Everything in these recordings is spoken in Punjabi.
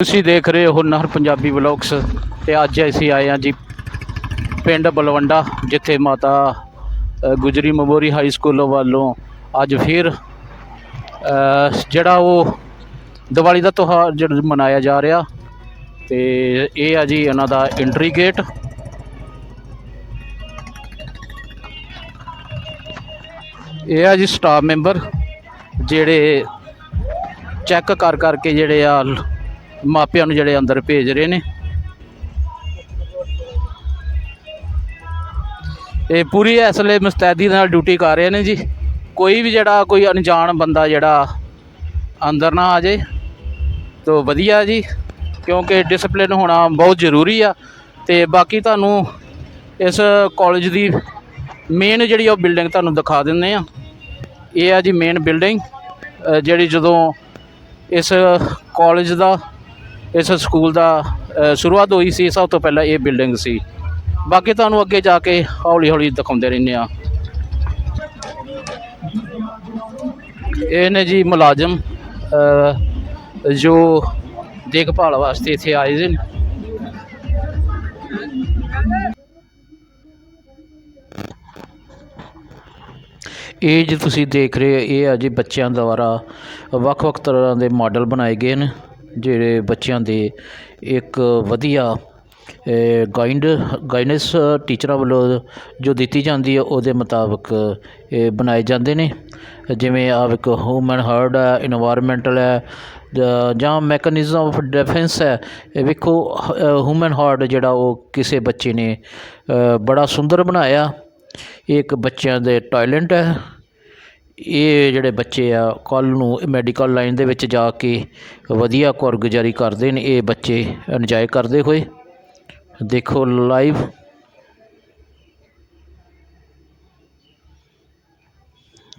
ਤੁਸੀਂ ਦੇਖ ਰਹੇ ਹੋ ਨਹਰ ਪੰਜਾਬੀ ਵਲੌਗਸ ਤੇ ਅੱਜ ਅਸੀਂ ਆਏ ਹਾਂ ਜੀ ਪਿੰਡ ਬਲਵੰਡਾ, ਜਿੱਥੇ ਮਾਤਾ ਗੁਜਰੀ ਮਬੋਰੀ ਹਾਈ ਸਕੂਲ ਵੱਲੋਂ ਅੱਜ ਫਿਰ ਜਿਹੜਾ ਉਹ ਦੀਵਾਲੀ ਦਾ ਤਿਉਹਾਰ ਜਿਹੜਾ ਮਨਾਇਆ ਜਾ ਰਿਹਾ ਤੇ ਇਹ ਆ ਜੀ ਉਹਨਾਂ ਦਾ ਐਂਟਰੀ ਗੇਟ ਇਹ ਆ ਜੀ ਸਟਾਫ ਮੈਂਬਰ ਜਿਹੜੇ ਚੈੱਕ ਕਰ ਕਰਕੇ ਜਿਹੜੇ ਆ ਮਾਪਿਆਂ ਨੂੰ ਜਿਹੜੇ ਅੰਦਰ ਭੇਜ ਰਹੇ ਨੇ। ਇਹ ਪੂਰੀ ਇਸ ਲਈ ਮੁਸਤੈਦੀ ਨਾਲ ਡਿਊਟੀ ਕਰ ਰਹੇ ਨੇ ਜੀ। ਕੋਈ ਵੀ ਜਿਹੜਾ ਕੋਈ ਅਣਜਾਣ ਬੰਦਾ ਜਿਹੜਾ ਅੰਦਰ ਨਾ ਆ ਜਾਏ, ਤੋ ਵਧੀਆ ਜੀ, ਕਿਉਂਕਿ ਡਿਸਪਲਿਨ ਹੋਣਾ ਬਹੁਤ ਜ਼ਰੂਰੀ ਆ। ਤੇ ਬਾਕੀ ਤੁਹਾਨੂੰ ਇਸ ਕਾਲਜ ਦੀ ਮੇਨ ਜਿਹੜੀ ਉਹ ਬਿਲਡਿੰਗ ਤੁਹਾਨੂੰ ਦਿਖਾ ਦਿੰਦੇ ਆ। ਇਹ ਆ ਜੀ ਮੇਨ ਬਿਲਡਿੰਗ ਜਿਹੜੀ ਜਦੋਂ ਇਸ ਕਾਲਜ ਦਾ ਇਸ ਸਕੂਲ ਦਾ ਸ਼ੁਰੂਆਤ ਹੋਈ ਸੀ, ਸਭ ਤੋਂ ਪਹਿਲਾਂ ਇਹ ਬਿਲਡਿੰਗ ਸੀ। ਬਾਕੀ ਤੁਹਾਨੂੰ ਅੱਗੇ ਜਾ ਕੇ ਹੌਲੀ ਹੌਲੀ ਦਿਖਾਉਂਦੇ ਰਹਿੰਦੇ ਆ ਇਹ ਨੇ ਜੀ ਮੁਲਾਜ਼ਮ ਜੋ ਦੇਖਭਾਲ ਵਾਸਤੇ ਇੱਥੇ ਆਏ ਦੇ ਨੇ ਇਹ ਜੋ ਤੁਸੀਂ ਦੇਖ ਰਹੇ ਹੋ, ਇਹ ਆ ਜੀ ਬੱਚਿਆਂ ਦੁਆਰਾ ਵੱਖ-ਵੱਖ ਤਰ੍ਹਾਂ ਦੇ ਮਾਡਲ ਬਣਾਏ ਗਏ ਨੇ। ਜਿਹੜੇ ਬੱਚਿਆਂ ਦੇ ਇੱਕ ਵਧੀਆ ਗਾਈਡ ਗਾਈਡੈਂਸ ਟੀਚਰਾਂ ਵੱਲੋਂ ਜੋ ਦਿੱਤੀ ਜਾਂਦੀ ਹੈ, ਉਹਦੇ ਮੁਤਾਬਕ ਇਹ ਬਣਾਏ ਜਾਂਦੇ ਨੇ। ਜਿਵੇਂ ਆ ਇੱਕ ਹਿਊਮਨ ਹਾਰਟ ਹੈ ਇਨਵਾਇਰਮੈਂਟਲ ਹੈ, ਜਾਂ- ਜਾਂ ਮੈਕੈਨਿਜ਼ਮ ਆਫ ਡਿਫੈਂਸ ਹੈ। ਇਹ ਵੇਖੋ ਹਿਊਮਨ ਹਾਰਟ ਜਿਹੜਾ ਉਹ ਕਿਸੇ ਬੱਚੇ ਨੇ ਬੜਾ ਸੁੰਦਰ ਬਣਾਇਆ। ਇਹ ਇੱਕ ਬੱਚਿਆਂ ਦੇ ਟੈਲੈਂਟ ਹੈ। ਇਹ ਜਿਹੜੇ ਬੱਚੇ ਆ, ਕੱਲ੍ਹ ਨੂੰ ਮੈਡੀਕਲ ਲਾਈਨ ਦੇ ਵਿੱਚ ਜਾ ਕੇ ਵਧੀਆ ਕਾਰਗੁਜ਼ਾਰੀ ਕਰਦੇ ਨੇ, ਇਹ ਬੱਚੇ ਇੰਜੋਏ ਕਰਦੇ ਹੋਏ। ਦੇਖੋ ਲਾਈਵ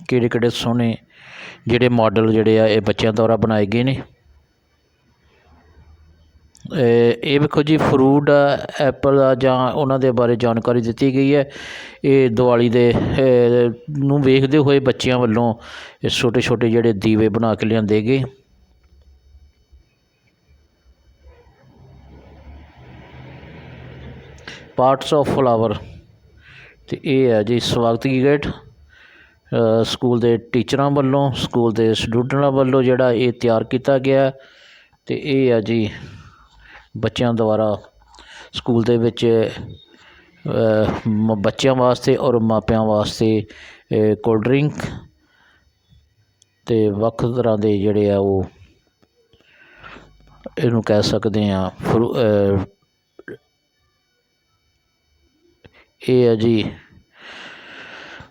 ਕਿਹੜੇ ਕਿਹੜੇ ਸੋਹਣੇ ਜਿਹੜੇ ਮਾਡਲ ਜਿਹੜੇ ਆ, ਇਹ ਬੱਚਿਆਂ ਦੁਆਰਾ ਬਣਾਏ ਗਏ ਨੇ। ਇਹ ਵੇਖੋ ਜੀ, ਫਰੂਟ, ਐਪਲ ਆ ਜਾਂ ਉਹਨਾਂ ਦੇ ਬਾਰੇ ਜਾਣਕਾਰੀ ਦਿੱਤੀ ਗਈ ਹੈ। ਇਹ ਦੀਵਾਲੀ ਦੇ ਨੂੰ ਵੇਖਦੇ ਹੋਏ ਬੱਚਿਆਂ ਵੱਲੋਂ ਇਹ ਛੋਟੇ ਛੋਟੇ ਜਿਹੜੇ ਦੀਵੇ ਬਣਾ ਕੇ ਲਿਆਂਦੇ ਗਏ। ਪਾਰਟਸ ਆਫ ਫਲਾਵਰ ਤੇ ਇਹ ਹੈ ਜੀ, ਸਵਾਗਤੀ ਗੇਟ। ਸਕੂਲ ਦੇ ਟੀਚਰਾਂ ਵੱਲੋਂ, ਸਕੂਲ ਦੇ ਸਟੂਡੈਂਟਾਂ ਵੱਲੋਂ ਜਿਹੜਾ ਇਹ ਤਿਆਰ ਕੀਤਾ ਗਿਆ। ਤੇ ਇਹ ਆ ਜੀ ਬੱਚਿਆਂ ਦੁਆਰਾ ਸਕੂਲ ਦੇ ਵਿੱਚ ਬੱਚਿਆਂ ਵਾਸਤੇ ਔਰ ਮਾਪਿਆਂ ਵਾਸਤੇ ਕੋਲਡ ਡਰਿੰਕ ਅਤੇ ਵੱਖ ਤਰ੍ਹਾਂ ਦੇ ਜਿਹੜੇ ਆ ਉਹ ਇਹਨੂੰ ਕਹਿ ਸਕਦੇ ਹਾਂ ਫਰੂ- ਇਹ ਹੈ ਜੀ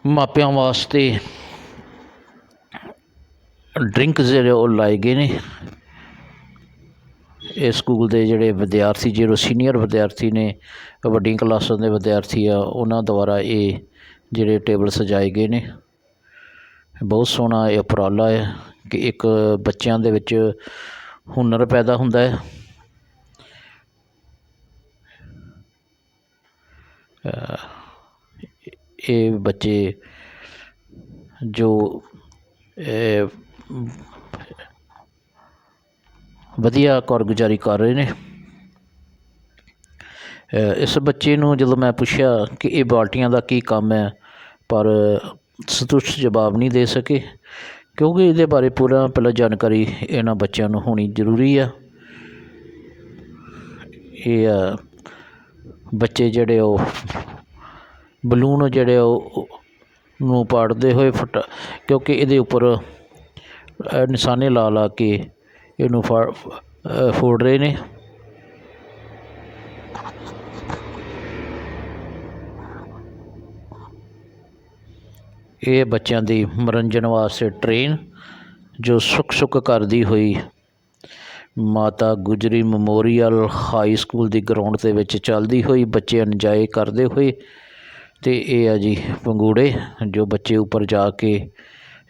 ਮਾਪਿਆਂ ਵਾਸਤੇ ਡਰਿੰਕ ਜਿਹੜੇ ਉਹ ਲਾਏ ਗਏ ਨੇ। ਇਹ ਸਕੂਲ ਦੇ ਜਿਹੜੇ ਵਿਦਿਆਰਥੀ, ਜਿਹੜੇ ਸੀਨੀਅਰ ਵਿਦਿਆਰਥੀ ਨੇ ਵੱਡੀਆਂ ਕਲਾਸਾਂ ਦੇ ਵਿਦਿਆਰਥੀ ਆ, ਉਹਨਾਂ ਦੁਆਰਾ ਇਹ ਜਿਹੜੇ ਟੇਬਲ ਸਜਾਏ ਗਏ ਨੇ। ਬਹੁਤ ਸੋਹਣਾ ਇਹ ਉਪਰਾਲਾ ਹੈ ਕਿ ਇੱਕ ਬੱਚਿਆਂ ਦੇ ਵਿੱਚ ਹੁਨਰ ਪੈਦਾ ਹੁੰਦਾ ਹੈ। ਇਹ ਬੱਚੇ ਜੋ ਵਧੀਆ ਕਾਰਗੁਜ਼ਾਰੀ ਕਰ ਰਹੇ ਨੇ। ਇਸ ਬੱਚੇ ਨੂੰ ਜਦੋਂ ਮੈਂ ਪੁੱਛਿਆ ਕਿ ਇਹ ਬਾਲਟੀਆਂ ਦਾ ਕੀ ਕੰਮ ਹੈ ਪਰ ਸੰਤੁਸ਼ਟ ਜਵਾਬ ਨਹੀਂ ਦੇ ਸਕੇ ਕਿਉਂਕਿ ਇਹਦੇ ਬਾਰੇ ਪੂਰਾ ਪਹਿਲਾਂ ਜਾਣਕਾਰੀ ਇਹਨਾਂ ਬੱਚਿਆਂ ਨੂੰ ਹੋਣੀ ਜ਼ਰੂਰੀ ਆ। ਇਹ ਆ, ਬੱਚੇ ਜਿਹੜੇ ਉਹ ਬਲੂਨ ਜਿਹੜੇ ਉਹ ਨੂੰ ਪਾੜਦੇ ਹੋਏ ਫਟ ਕਿਉਂਕਿ ਇਹਦੇ ਉੱਪਰ ਨਿਸ਼ਾਨੇ ਲਾ ਲਾ ਕੇ ਇਹਨੂੰ ਫਾ- ਫੋੜ ਰਹੇ ਨੇ। ਇਹ ਬੱਚਿਆਂ ਦੀ ਮਨੋਰੰਜਨ ਵਾਸਤੇ ਟ੍ਰੇਨ ਜੋ ਸੁੱਖ ਸੁੱਖ ਕਰਦੀ ਹੋਈ Mata Gujri memorial high school ਦੀ ਗਰਾਊਂਡ ਦੇ ਵਿੱਚ ਚੱਲਦੀ ਹੋਈ ਬੱਚੇ ਇੰਜੋਏ ਕਰਦੇ ਹੋਏ ਤੇ ਇਹ ਆ ਜੀ ਪੰਗੂੜੇ ਜੋ ਬੱਚੇ ਉੱਪਰ ਜਾ ਕੇ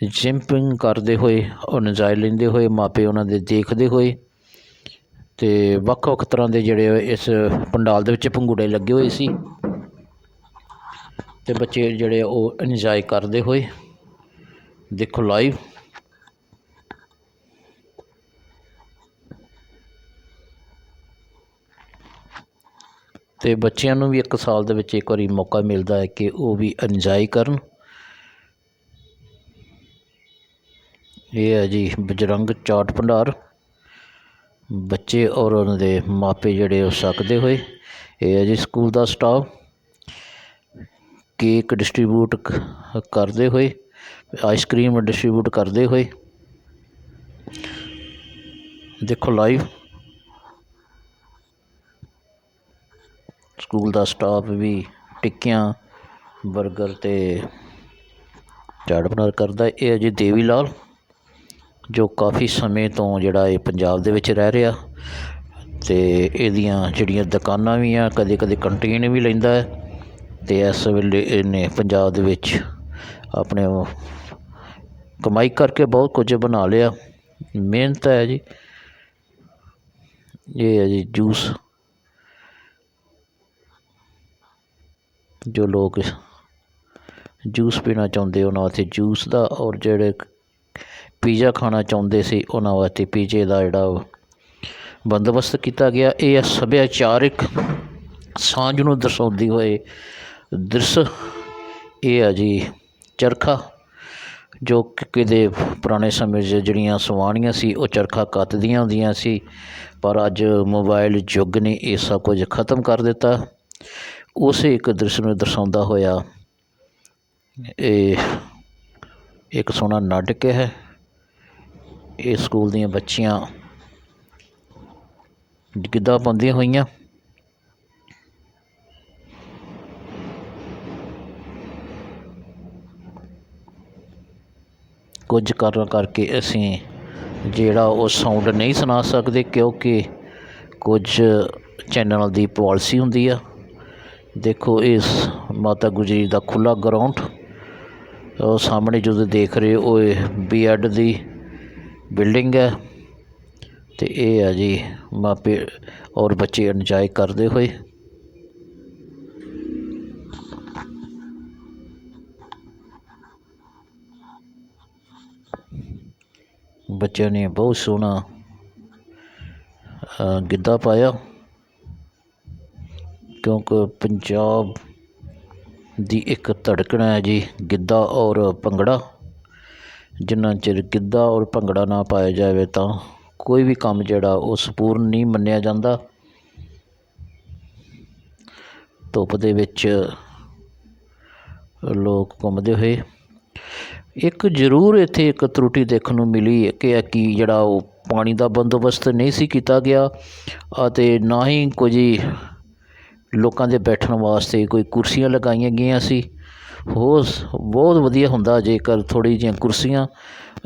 ਜੰਪਿੰਗ ਕਰਦੇ ਹੋਏ, ਉਹ ਨਜਾਇ ਲੈਂਦੇ ਹੋਏ, ਮਾਪੇ ਉਹਨਾਂ ਦੇ ਦੇਖਦੇ ਹੋਏ ਅਤੇ ਵੱਖ ਵੱਖ ਤਰ੍ਹਾਂ ਦੇ ਜਿਹੜੇ ਇਸ ਪੰਡਾਲ ਦੇ ਵਿੱਚ ਪੰਗੂੜੇ ਲੱਗੇ ਹੋਏ ਸੀ ਅਤੇ ਬੱਚੇ ਜਿਹੜੇ ਉਹ ਇੰਜੋਏ ਕਰਦੇ ਹੋਏ ਦੇਖੋ ਲਾਈਵ ਤੇ ਬੱਚਿਆਂ ਨੂੰ ਵੀ ਇੱਕ ਸਾਲ ਦੇ ਵਿੱਚ ਇੱਕ ਵਾਰੀ ਮੌਕਾ ਮਿਲਦਾ ਹੈ ਕਿ ਉਹ ਵੀ ਇੰਜੋਏ ਕਰਨ। ਇਹ ਹੈ ਜੀ ਬਜਰੰਗ ਚਾਟ ਭੰਡਾਰ। ਬੱਚੇ ਔਰ ਉਹਨਾਂ ਦੇ ਮਾਪੇ ਜਿਹੜੇ ਉਹ ਸਕਦੇ ਹੋਏ। ਇਹ ਹੈ ਜੀ ਸਕੂਲ ਦਾ ਸਟਾਫ। ਕੇਕ ਡਿਸਟ੍ਰੀਬਿਊਟ ਕਰਦੇ ਹੋਏ, ਆਈਸਕ੍ਰੀਮ ਡਿਸਟ੍ਰੀਬਿਊਟ ਕਰਦੇ ਹੋਏ। ਦੇਖੋ ਲਾਈਵ। ਸਕੂਲ ਦਾ ਸਟਾਫ ਵੀ ਟਿੱਕੀਆਂ, ਬਰਗਰ ਤੇ ਚਾਟ ਭੰਡਾਰ ਕਰਦਾ। ਇਹ ਹੈ ਜੀ ਦੇਵੀ ਲਾਲ। ਜੋ ਕਾਫੀ ਸਮੇਂ ਤੋਂ ਜਿਹੜਾ ਇਹ ਪੰਜਾਬ ਦੇ ਵਿੱਚ ਰਹਿ ਰਿਹਾ ਅਤੇ ਇਹਦੀਆਂ ਜਿਹੜੀਆਂ ਦੁਕਾਨਾਂ ਵੀ ਆ ਕਦੇ ਕਦੇ ਕੰਟੀਨ ਵੀ ਲੈਂਦਾ ਹੈ ਅਤੇ ਇਸ ਵੇਲੇ ਇਹਨੇ ਪੰਜਾਬ ਦੇ ਵਿੱਚ ਆਪਣੇ ਉਹ ਕਮਾਈ ਕਰਕੇ ਬਹੁਤ ਕੁਝ ਬਣਾ ਲਿਆ। ਮਿਹਨਤ ਹੈ ਜੀ। ਇਹ ਹੈ ਜੀ ਜੂਸ। ਜੋ ਲੋਕ ਜੂਸ ਪੀਣਾ ਚਾਹੁੰਦੇ ਉਹਨਾਂ ਵਾਸਤੇ ਜੂਸ ਦਾ ਔਰ ਜਿਹੜੇ ਪੀਜ਼ਾ ਖਾਣਾ ਚਾਹੁੰਦੇ ਸੀ, ਉਹਨਾਂ ਵਾਸਤੇ ਪੀਜ਼ੇ ਦਾ ਜਿਹੜਾ ਬੰਦੋਬਸਤ ਕੀਤਾ ਗਿਆ। ਇਹ ਸੱਭਿਆਚਾਰਿਕ ਸਾਂਝ ਨੂੰ ਦਰਸਾਉਂਦੀ ਹੋਏ ਦ੍ਰਿਸ਼ ਇਹ ਆ ਜੀ, ਚਰਖਾ, ਜੋ ਕਿਤੇ ਪੁਰਾਣੇ ਸਮੇਂ 'ਚ ਜਿਹੜੀਆਂ ਸਵਾਣੀਆਂ ਸੀ, ਉਹ ਚਰਖਾ ਕੱਤਦੀਆਂ ਹੁੰਦੀਆਂ ਸੀ, ਪਰ ਅੱਜ ਮੋਬਾਈਲ ਯੁੱਗ ਨੇ ਇਹ ਸਭ ਕੁਝ ਖਤਮ ਕਰ ਦਿੱਤਾ। ਉਸੇ ਇੱਕ ਦ੍ਰਿਸ਼ ਨੂੰ ਦਰਸਾਉਂਦਾ ਹੋਇਆ ਇਹ ਇੱਕ ਸੋਹਣਾ ਨਾਟਕ ਹੈ। ਇਹ ਸਕੂਲ ਦੀਆਂ ਬੱਚੀਆਂ ਗਿੱਧਾ ਪਾਉਂਦੀਆਂ ਹੋਈਆਂ। ਕੁਝ ਕਾਰਨ ਕਰਕੇ ਅਸੀਂ ਜਿਹੜਾ ਉਹ ਸਾਊਂਡ ਨਹੀਂ ਸੁਣਾ ਸਕਦੇ ਕਿਉਂਕਿ ਕੁਝ ਚੈਨਲ ਦੀ ਪਾਲਿਸੀ ਹੁੰਦੀ ਆ। ਦੇਖੋ ਇਸ ਮਾਤਾ ਗੁਜਰੀ ਦਾ ਖੁੱਲਾ ਗਰਾਊਂਡ ਉਹ ਸਾਹਮਣੇ ਜਦੋਂ ਦੇਖ ਰਹੇ ਹੋ ਇਹ ਬੀਐਡ ਦੀ ਬਿਲਡਿੰਗ ਹੈ ਤੇ ਇਹ ਆ ਜੀ ਮਾਪੇ ਔਰ ਬੱਚੇ ਇੰਜੋਏ ਕਰਦੇ ਹੋਏ। ਬੱਚਿਆਂ ਨੇ ਬਹੁਤ ਸੋਹਣਾ ਗਿੱਧਾ ਪਾਇਆ ਕਿਉਂਕਿ ਪੰਜਾਬ ਦੀ ਇੱਕ ਧੜਕਣ ਹੈ ਜੀ ਗਿੱਧਾ ਔਰ ਭੰਗੜਾ। ਜਿੰਨਾ ਚਿਰ ਗਿੱਧਾ ਔਰ ਭੰਗੜਾ ਨਾ ਪਾਇਆ ਜਾਵੇ ਤਾਂ ਕੋਈ ਵੀ ਕੰਮ ਜਿਹੜਾ ਉਹ ਸੰਪੂਰਨ ਨਹੀਂ ਮੰਨਿਆ ਜਾਂਦਾ। ਧੁੱਪ ਦੇ ਵਿੱਚ ਲੋਕ ਘੁੰਮਦੇ ਹੋਏ। ਇੱਕ ਜ਼ਰੂਰ ਇੱਥੇ ਇੱਕ ਤਰੁੱਟੀ ਦੇਖਣ ਨੂੰ ਮਿਲੀ ਹੈ ਕਿ ਕਿ ਜਿਹੜਾ ਉਹ ਪਾਣੀ ਦਾ ਬੰਦੋਬਸਤ ਨਹੀਂ ਸੀ ਕੀਤਾ ਗਿਆ ਅਤੇ ਨਾ ਹੀ ਕੁਝ ਲੋਕਾਂ ਦੇ ਬੈਠਣ ਵਾਸਤੇ ਕੋਈ ਕੁਰਸੀਆਂ ਲਗਾਈਆਂ ਗਈਆਂ ਸੀ। ਹੋ ਬਹੁਤ ਵਧੀਆ ਹੁੰਦਾ ਜੇਕਰ ਥੋੜ੍ਹੀ ਜਿਹੀਆਂ ਕੁਰਸੀਆਂ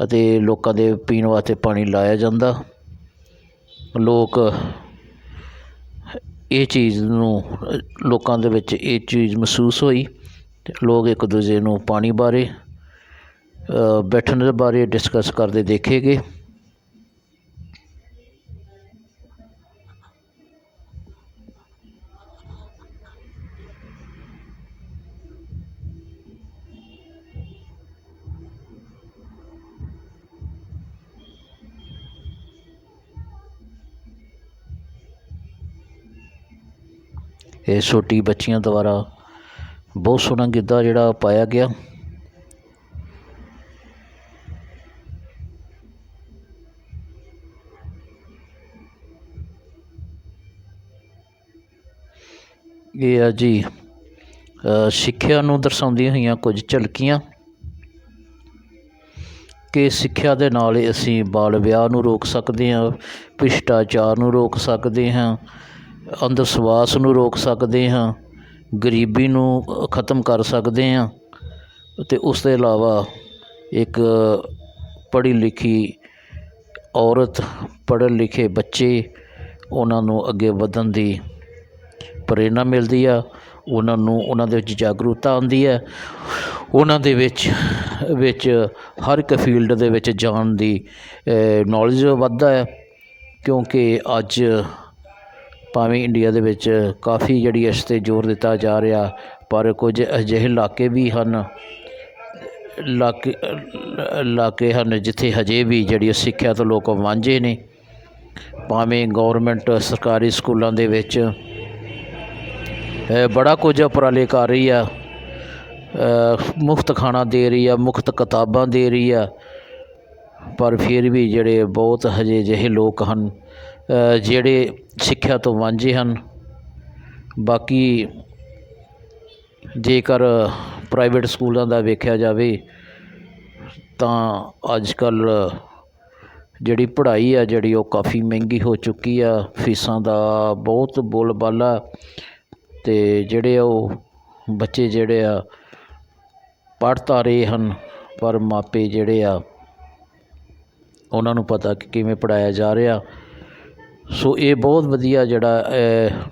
ਅਤੇ ਲੋਕਾਂ ਦੇ ਪੀਣ ਵਾਸਤੇ ਪਾਣੀ ਲਾਇਆ ਜਾਂਦਾ। ਲੋਕ ਇਹ ਚੀਜ਼ ਨੂੰ, ਲੋਕਾਂ ਦੇ ਵਿੱਚ ਇਹ ਚੀਜ਼ ਮਹਿਸੂਸ ਹੋਈ ਤੇ ਲੋਕ ਇੱਕ ਦੂਜੇ ਨੂੰ ਪਾਣੀ ਬਾਰੇ ਬੈਠਣ ਦੇ ਬਾਰੇ ਡਿਸਕਸ ਕਰਦੇ ਦੇਖੇ ਗਏ। ਇਹ ਛੋਟੀ ਬੱਚੀਆਂ ਦੁਆਰਾ ਬਹੁਤ ਸੋਹਣਾ ਗਿੱਧਾ ਜਿਹੜਾ ਪਾਇਆ ਗਿਆ। ਇਹ ਆ ਜੀ ਸਿੱਖਿਆ ਨੂੰ ਦਰਸਾਉਂਦੀਆਂ ਹੋਈਆਂ ਕੁਝ ਝਲਕੀਆਂ ਕਿ ਸਿੱਖਿਆ ਦੇ ਨਾਲ ਅਸੀਂ ਬਾਲ ਵਿਆਹ ਨੂੰ ਰੋਕ ਸਕਦੇ ਹਾਂ, ਭ੍ਰਿਸ਼ਟਾਚਾਰ ਨੂੰ ਰੋਕ ਸਕਦੇ ਹਾਂ ਅੰਧ ਨੂੰ ਰੋਕ ਸਕਦੇ ਹਾਂ, ਗਰੀਬੀ ਨੂੰ ਖਤਮ ਕਰ ਸਕਦੇ ਹਾਂ ਅਤੇ ਉਸ ਤੋਂ ਇਲਾਵਾ ਇੱਕ ਪੜ੍ਹੀ ਲਿਖੀ ਔਰਤ ਪੜ੍ਹੇ ਲਿਖੇ ਬੱਚੇ ਉਹਨਾਂ ਨੂੰ ਅੱਗੇ ਵਧਣ ਦੀ ਪ੍ਰੇਰਨਾ ਮਿਲਦੀ ਆ, ਉਹਨਾਂ ਨੂੰ ਉਹਨਾਂ ਦੇ ਵਿੱਚ ਜਾਗਰੂਕਤਾ ਆਉਂਦੀ ਹੈ ਉਹਨਾਂ ਦੇ ਵਿੱਚ ਵਿੱਚ ਹਰ ਇੱਕ ਫੀਲਡ ਦੇ ਵਿੱਚ ਜਾਣ ਦੀ ਨੌਲੇਜ ਵੱਧਦਾ ਹੈ ਕਿਉਂਕਿ ਅੱਜ ਭਾਵੇਂ ਇੰਡੀਆ ਦੇ ਵਿੱਚ ਕਾਫੀ ਜਿਹੜੀ ਇਸ 'ਤੇ ਜ਼ੋਰ ਦਿੱਤਾ ਜਾ ਰਿਹਾ, ਪਰ ਕੁਝ ਅਜਿਹੇ ਇਲਾਕੇ ਵੀ ਹਨ, ਇਲਾਕੇ ਇਲਾਕੇ ਹਨ ਜਿੱਥੇ ਹਜੇ ਵੀ ਜਿਹੜੀ ਸਿੱਖਿਆ ਤੋਂ ਲੋਕ ਵਾਂਝੇ ਨੇ। ਭਾਵੇਂ ਗੌਰਮੈਂਟ ਸਰਕਾਰੀ ਸਕੂਲਾਂ ਦੇ ਵਿੱਚ ਬੜਾ ਕੁਝ ਉਪਰਾਲੇ ਕਰ ਰਹੀ ਆ ਮੁਫਤ ਖਾਣਾ ਦੇ ਰਹੀ ਆ, ਮੁਫਤ ਕਿਤਾਬਾਂ ਦੇ ਰਹੀ ਆ, ਪਰ ਫਿਰ ਵੀ ਜਿਹੜੇ ਬਹੁਤ ਹਜੇ ਅਜਿਹੇ ਲੋਕ ਹਨ ਜਿਹੜੇ ਸਿੱਖਿਆ ਤੋਂ ਵਾਂਝੇ ਹਨ। ਬਾਕੀ ਜੇਕਰ ਪ੍ਰਾਈਵੇਟ ਸਕੂਲਾਂ ਦਾ ਵੇਖਿਆ ਜਾਵੇ, ਤਾਂ ਅੱਜ ਕੱਲ੍ਹ ਜਿਹੜੀ ਪੜ੍ਹਾਈ ਆ, ਜਿਹੜੀ ਉਹ ਕਾਫੀ ਮਹਿੰਗੀ ਹੋ ਚੁੱਕੀ ਆ। ਫੀਸਾਂ ਦਾ ਬਹੁਤ ਬੋਲਬਾਲਾ ਅਤੇ ਜਿਹੜੇ ਉਹ ਬੱਚੇ ਜਿਹੜੇ ਆ ਪੜ੍ਹ ਤਾਂ ਰਹੇ ਹਨ, ਪਰ ਮਾਪੇ ਜਿਹੜੇ ਆ, ਉਹਨਾਂ ਨੂੰ ਪਤਾ ਕਿ ਕਿਵੇਂ ਪੜ੍ਹਾਇਆ ਜਾ ਰਿਹਾ। ਸੋ ਇਹ ਬਹੁਤ ਵਧੀਆ ਜਿਹੜਾ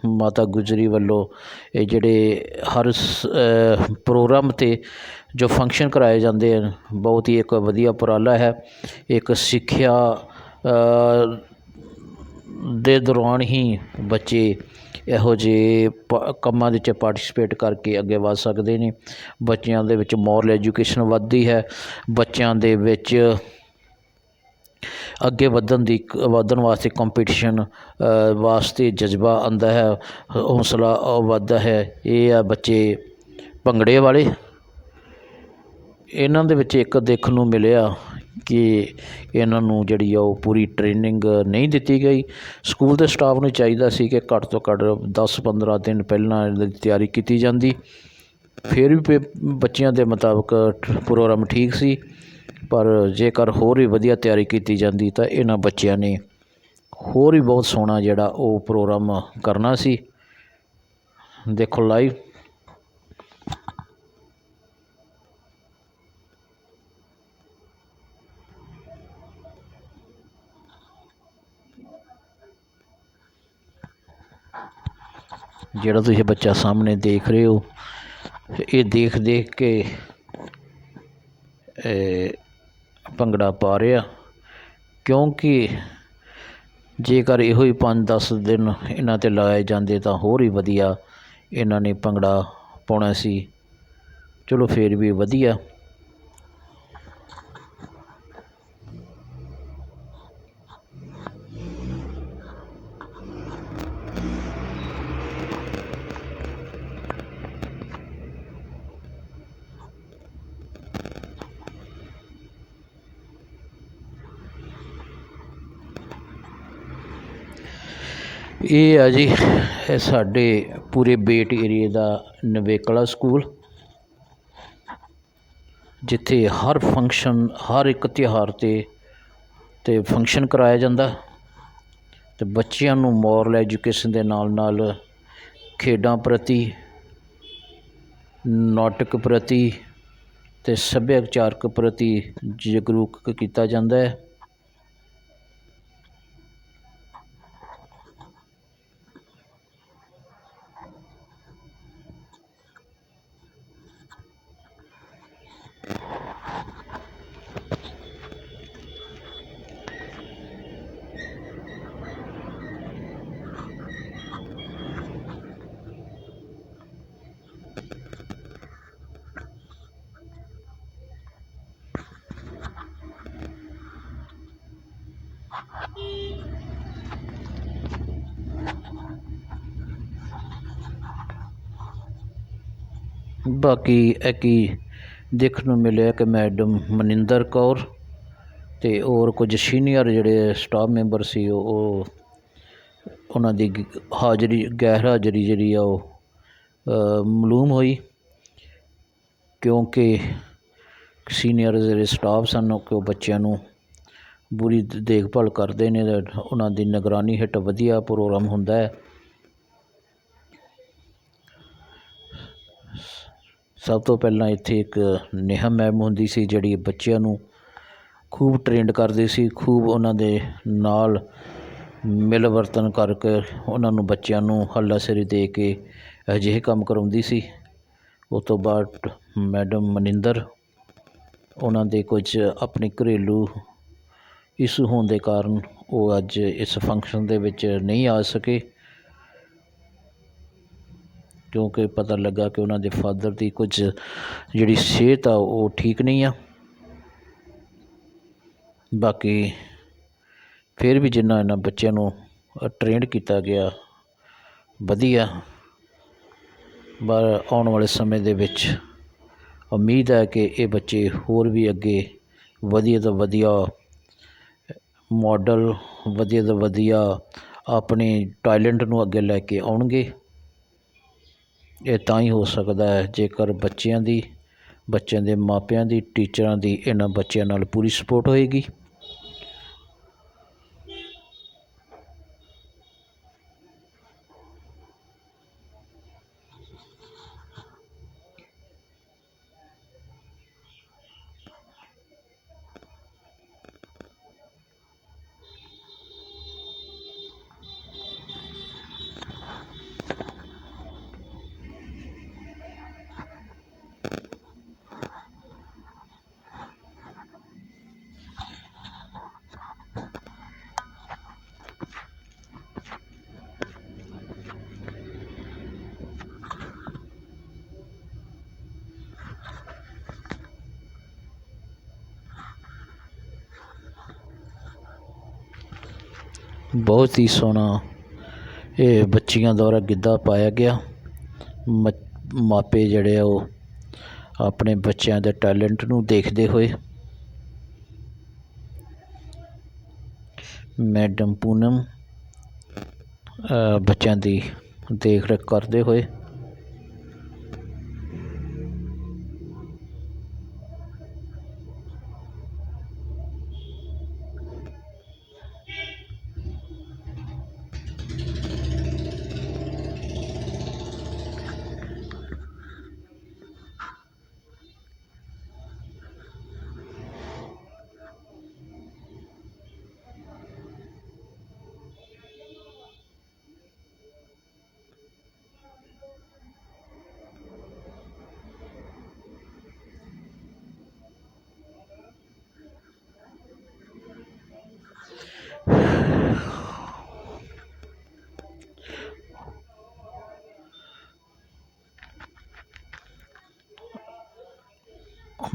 ਮਾਤਾ ਗੁਜਰੀ ਵੱਲੋਂ ਇਹ ਜਿਹੜੇ ਹਰ ਸ- ਪ੍ਰੋਗਰਾਮ 'ਤੇ ਜੋ ਫੰਕਸ਼ਨ ਕਰਾਏ ਜਾਂਦੇ ਹਨ, ਬਹੁਤ ਹੀ ਇੱਕ ਵਧੀਆ ਉਪਰਾਲਾ ਹੈ। ਇੱਕ ਸਿੱਖਿਆ ਦੇ ਦੌਰਾਨ ਹੀ ਬੱਚੇ ਇਹੋ ਜਿਹੇ ਪ- ਕੰਮਾਂ ਦੇ ਵਿੱਚ ਪਾਰਟਿਸਿਪੇਟ ਕਰਕੇ ਅੱਗੇ ਵਧ ਸਕਦੇ ਨੇ। ਬੱਚਿਆਂ ਦੇ ਵਿੱਚ ਮੋਰਲ ਐਜੂਕੇਸ਼ਨ ਵੱਧਦੀ ਹੈ। ਬੱਚਿਆਂ ਦੇ ਵਿੱਚ ਅੱਗੇ ਵਧਣ ਦੀ ਵਧਣ ਵਾਸਤੇ ਕੰਪੀਟੀਸ਼ਨ ਵਾਸਤੇ ਜਜ਼ਬਾ ਆਉਂਦਾ ਹੈ ਹੌਸਲਾ ਵੱਧਦਾ ਹੈ। ਇਹ ਆ ਬੱਚੇ ਭੰਗੜੇ ਵਾਲੇ। ਇਹਨਾਂ ਦੇ ਵਿੱਚ ਇੱਕ ਦੇਖਣ ਨੂੰ ਮਿਲਿਆ ਕਿ ਇਹਨਾਂ ਨੂੰ ਜਿਹੜੀ ਆ ਉਹ ਪੂਰੀ ਟ੍ਰੇਨਿੰਗ ਨਹੀਂ ਦਿੱਤੀ ਗਈ। ਸਕੂਲ ਦੇ ਸਟਾਫ ਨੂੰ ਚਾਹੀਦਾ ਸੀ ਕਿ ਘੱਟ ਤੋਂ ਘੱਟ 10-15 ਦਿਨ ਪਹਿਲਾਂ ਇਹਨਾਂ ਦੀ ਤਿਆਰੀ ਕੀਤੀ ਜਾਂਦੀ। ਫਿਰ ਵੀ ਬੱਚਿਆਂ ਦੇ ਮੁਤਾਬਕ ਪ੍ਰੋਗਰਾਮ ਠੀਕ ਸੀ। ਪਰ ਜੇਕਰ ਹੋਰ ਵੀ ਵਧੀਆ ਤਿਆਰੀ ਕੀਤੀ ਜਾਂਦੀ ਤਾਂ ਇਹਨਾਂ ਬੱਚਿਆਂ ਨੇ ਹੋਰ ਵੀ ਬਹੁਤ ਸੋਹਣਾ ਜਿਹੜਾ ਉਹ ਪ੍ਰੋਗਰਾਮ ਕਰਨਾ ਸੀ। ਦੇਖੋ ਲਾਈਵ ਜਿਹੜਾ ਤੁਸੀਂ ਬੱਚਾ ਸਾਹਮਣੇ ਦੇਖ ਰਹੇ ਹੋ, ਇਹ ਦੇਖ ਦੇਖ ਕੇ ਭੰਗੜਾ ਪਾ ਰਿਹਾ, ਕਿਉਂਕਿ ਜੇਕਰ ਇਹੋ ਹੀ 5-10 ਦਿਨ ਇਹਨਾਂ ਤੇ ਲਾਏ ਜਾਂਦੇ ਤਾਂ ਹੋਰ ਹੀ ਵਧੀਆ ਇਹਨਾਂ ਨੇ ਭੰਗੜਾ ਪਾਉਣਾ ਸੀ। ਚਲੋ ਫਿਰ ਵੀ ਵਧੀਆ। ਇਹ ਆ ਜੀ, ਇਹ ਸਾਡੇ ਪੂਰੇ ਬੇਟ ਏਰੀਏ ਦਾ ਨਵੇਕਲਾ ਸਕੂਲ, ਜਿੱਥੇ ਹਰ ਫੰਕਸ਼ਨ ਹਰ ਇੱਕ ਤਿਉਹਾਰ ਤੇ ਤੇ ਫੰਕਸ਼ਨ ਕਰਾਇਆ ਜਾਂਦਾ। ਤੇ ਬੱਚਿਆਂ ਨੂੰ ਮੋਰਲ ਐਜੂਕੇਸ਼ਨ ਦੇ ਨਾਲ ਨਾਲ ਖੇਡਾਂ ਪ੍ਰਤੀ, ਨਾਟਕ ਪ੍ਰਤੀ ਤੇ ਸੱਭਿਆਚਾਰਕ ਪ੍ਰਤੀ ਜਾਗਰੂਕ ਕੀਤਾ ਜਾਂਦਾ ਹੈ। ਬਾਕੀ ਇਹ ਕੀ ਦੇਖਣ ਨੂੰ ਮਿਲਿਆ ਕਿ ਮੈਡਮ ਮਨਿੰਦਰ ਕੌਰ ਅਤੇ ਹੋਰ ਕੁਝ ਸੀਨੀਅਰ ਜਿਹੜੇ ਸਟਾਫ ਮੈਂਬਰ ਸੀ ਉਹ ਉਹਨਾਂ ਦੀ ਗ- ਹਾਜ਼ਰੀ, ਗੈਰ ਹਾਜ਼ਰੀ ਜਿਹੜੀ ਆ ਉਹ ਮਲੂਮ ਹੋਈ ਕਿਉਂਕਿ ਸੀਨੀਅਰ ਜਿਹੜੇ ਸਟਾਫ ਸਨ ਉਹ ਕਿ ਉਹ ਬੱਚਿਆਂ ਨੂੰ ਬੁਰੀ ਦੇਖਭਾਲ ਕਰਦੇ ਨੇ ਉਹਨਾਂ ਦੀ ਨਿਗਰਾਨੀ ਹੇਠ ਵਧੀਆ ਪ੍ਰੋਗਰਾਮ ਹੁੰਦਾ ਹੈ। ਸਭ ਤੋਂ ਪਹਿਲਾਂ ਇੱਥੇ ਇੱਕ ਨੇਹਾ ਮੈਮ ਹੁੰਦੀ ਸੀ, ਜਿਹੜੀ ਬੱਚਿਆਂ ਨੂੰ ਖੂਬ ਟ੍ਰੇਨਡ ਕਰਦੀ ਸੀ, ਖੂਬ ਉਹਨਾਂ ਦੇ ਨਾਲ ਮਿਲ ਵਰਤਨ ਕਰਕੇ ਉਹਨਾਂ ਨੂੰ ਬੱਚਿਆਂ ਨੂੰ ਹੱਲਾਸ਼ੇਰੀ ਦੇ ਕੇ ਅਜਿਹੇ ਕੰਮ ਕਰਵਾਉਂਦੀ ਸੀ। ਉਹ ਤੋਂ ਬਾਅਦ ਮੈਡਮ ਮਨਿੰਦਰ ਉਹਨਾਂ ਦੇ ਕੁਝ ਆਪਣੇ ਘਰੇਲੂ ਇਸ਼ੂ ਹੋਣ ਦੇ ਕਾਰਨ ਉਹ ਅੱਜ ਇਸ ਫੰਕਸ਼ਨ ਦੇ ਵਿੱਚ ਨਹੀਂ ਆ ਸਕੇ। ਕਿਉਂਕਿ ਪਤਾ ਲੱਗਾ ਕਿ ਉਹਨਾਂ ਦੇ ਫਾਦਰ ਦੀ ਕੁਝ ਜਿਹੜੀ ਸਿਹਤ ਆ, ਉਹ ਠੀਕ ਨਹੀਂ ਆ। ਬਾਕੀ ਫਿਰ ਵੀ ਜਿੰਨਾ ਇਹਨਾਂ ਬੱਚਿਆਂ ਨੂੰ ਟ੍ਰੇਨਡ ਕੀਤਾ ਗਿਆ, ਵਧੀਆ। ਪਰ ਆਉਣ ਵਾਲੇ ਸਮੇਂ ਦੇ ਵਿੱਚ ਉਮੀਦ ਹੈ ਕਿ ਇਹ ਬੱਚੇ ਹੋਰ ਵੀ ਅੱਗੇ ਵਧੀਆ ਤੋਂ ਵਧੀਆ ਮਾਡਲ ਵਧੀਆ ਤੋਂ ਵਧੀਆ ਆਪਣੇ ਟੈਲੈਂਟ ਨੂੰ ਅੱਗੇ ਲੈ ਕੇ ਆਉਣਗੇ। ਇਹ ਤਾਂ ਹੀ ਹੋ ਸਕਦਾ ਹੈ, ਜੇਕਰ ਬੱਚਿਆਂ ਦੀ, ਬੱਚਿਆਂ ਦੇ ਮਾਪਿਆਂ ਦੀ, ਟੀਚਰਾਂ ਦੀ ਇਹਨਾਂ ਬੱਚਿਆਂ ਨਾਲ ਪੂਰੀ ਸਪੋਰਟ ਹੋਏਗੀ। ਬਹੁਤ ਹੀ ਸੋਹਣਾ ਇਹ ਬੱਚੀਆਂ ਦੁਆਰਾ ਗਿੱਧਾ ਪਾਇਆ ਗਿਆ। ਮ- ਮਾਪੇ ਜਿਹੜੇ ਆ ਉਹ ਆਪਣੇ ਬੱਚਿਆਂ ਦੇ ਟੈਲੈਂਟ ਨੂੰ ਦੇਖਦੇ ਹੋਏ। ਮੈਡਮ ਪੂਨਮ ਬੱਚਿਆਂ ਦੀ ਦੇਖ ਰੇਖ ਕਰਦੇ ਹੋਏ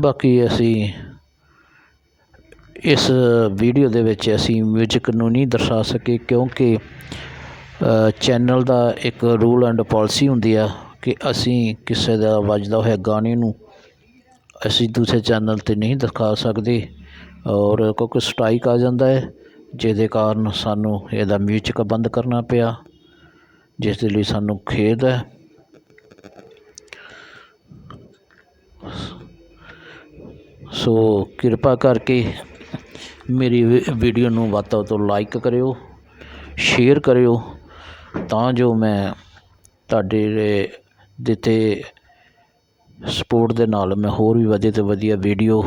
ਬਾਕੀ ਅਸੀਂ ਇਸ ਵੀਡੀਓ ਦੇ ਵਿੱਚ ਅਸੀਂ ਮਿਊਜ਼ਿਕ ਨੂੰ ਨਹੀਂ ਦਰਸਾ ਸਕੇ ਕਿਉਂਕਿ ਚੈਨਲ ਦਾ ਇੱਕ ਰੂਲ ਐਂਡ ਪਾਲਿਸੀ ਹੁੰਦੀ ਆ ਕਿ ਅਸੀਂ ਕਿਸੇ ਦਾ ਵੱਜਦਾ ਹੋਇਆ ਗਾਣੇ ਨੂੰ ਅਸੀਂ ਦੂਸਰੇ ਚੈਨਲ ਤੇ ਨਹੀਂ ਦਿਖਾ ਸਕਦੇ ਔਰ ਕਿਉਂਕਿ ਸਟ੍ਰਾਈਕ ਆ ਜਾਂਦਾ ਹੈ, ਜਿਹਦੇ ਕਾਰਨ ਸਾਨੂੰ ਇਹਦਾ ਮਿਊਜ਼ਿਕ ਬੰਦ ਕਰਨਾ ਪਿਆ, ਜਿਸ ਦੇ ਲਈ ਸਾਨੂੰ ਖੇਦ ਹੈ। ਸੋ ਕਿਰਪਾ ਕਰਕੇ ਮੇਰੀ ਵੀ- ਵੀਡੀਓ ਨੂੰ ਵੱਧ ਤੋਂ ਵੱਧ ਲਾਈਕ ਕਰਿਓ ਸ਼ੇਅਰ ਕਰਿਓ, ਤਾਂ ਜੋ ਮੈਂ ਤੁਹਾਡੇ ਦਿੱਤੇ ਸਪੋਰਟ ਦੇ ਨਾਲ ਮੈਂ ਹੋਰ ਵੀ ਵਧੀਆ ਤੋਂ ਵਧੀਆ ਵੀਡੀਓ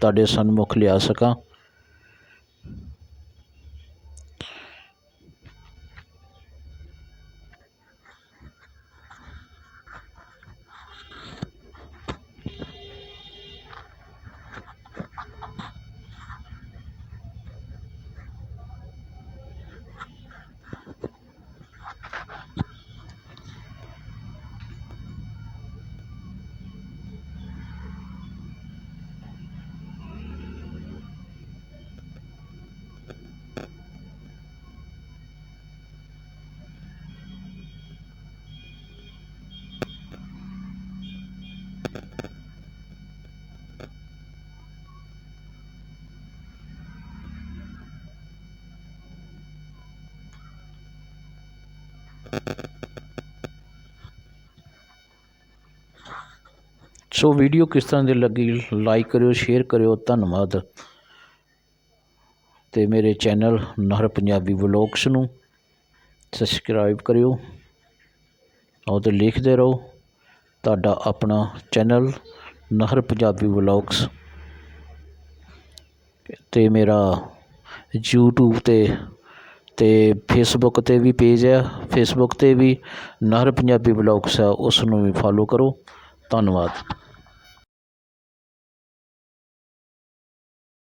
ਤੁਹਾਡੇ ਸਨਮੁਖ ਲਿਆ ਸਕਾਂ। ਸੋ ਵੀਡੀਓ ਕਿਸ ਤਰ੍ਹਾਂ ਦੀ ਲੱਗੀ ਲਾਈਕ ਕਰਿਓ ਸ਼ੇਅਰ ਕਰਿਓ, ਧੰਨਵਾਦ। ਤੇ ਮੇਰੇ ਚੈਨਲ ਨਹਰ ਪੰਜਾਬੀ ਵਲੌਗਸ ਨੂੰ ਸਬਸਕ੍ਰਾਈਬ ਕਰਿਓ। ਉਹ ਤੇ ਲਿਖਦੇ ਰਹੋ, ਤੁਹਾਡਾ ਆਪਣਾ ਚੈਨਲ ਨਹਰ ਪੰਜਾਬੀ ਵਲੌਗਸ ਤੇ ਮੇਰਾ YouTube ਤੇ ਤੇ ਫੇਸਬੁੱਕ ਤੇ ਵੀ ਪੇਜ ਆ। ਫੇਸਬੁੱਕ ਤੇ ਵੀ ਨਹਰ ਪੰਜਾਬੀ ਵਲੌਗਸ ਆ ਉਸ ਨੂੰ ਵੀ ਫੋਲੋ ਕਰੋ। ਧੰਨਵਾਦ।